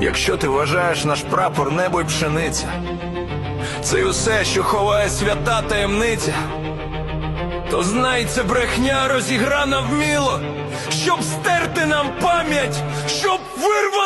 Якщо ти вважаєш наш прапор небо й пшениця, це й усе, що ховає свята таємниця, то знай, це брехня розіграна вміло, щоб стерти нам пам'ять, щоб вирвати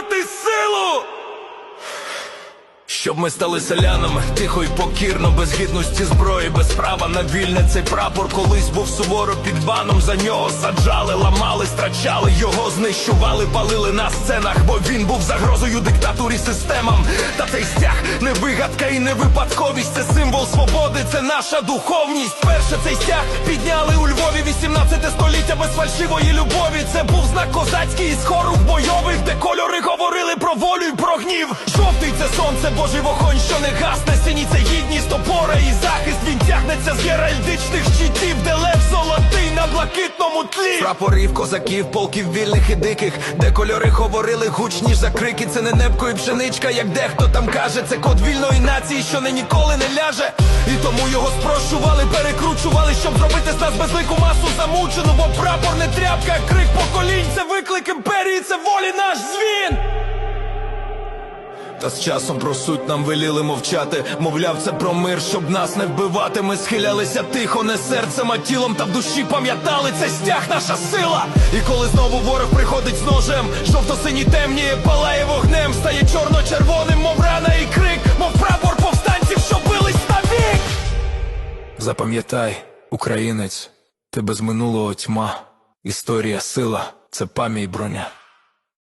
Щоб ми стали селянами, тихо й покірно, без гідності зброї, без права на вільне цей прапор колись був суворо під баном. За нього саджали, ламали, страчали, його знищували, палили на сценах, бо він був загрозою диктатурі системам. Та цей стяг не вигадка і не випадковість. Це символ свободи, це наша духовність. Перше цей стяг підняли у Львові 18 століття без фальшивої любові. Це був знак козацький із хору бойових, де кольори говорили про волю й про гнів. Жовтий це сонце, Божий вогонь, що не гасне. Синій це гідність, опора і захист. Він тягнеться з геральдичних щитів, де лев золотий на блакитному тлі. Прапорів, козаків, полків вільних і диких, де кольори говорили гучніш за крики. Це не небко і пшеничка, як дехто там каже. Це код вільної нації, що не ніколи не ляже. Тому його спрощували, перекручували, щоб зробити з нас безлику масу замучену. Бо прапор не тряпка, крик поколінь. Це виклик імперії, це волі наш дзвін. Та з часом про суть нам веліли мовчати. Мовляв, це про мир, щоб нас не вбивати. Ми схилялися тихо, не серцем, а тілом та в душі пам'ятали це стяг, наша сила. І коли знову ворог приходить з ножем, жовто-синій темніє, палає вогнем, стає чорно-червоним, Запам'ятай, українець, ти без минулого тьма. Історія сила, це пам'ять броня.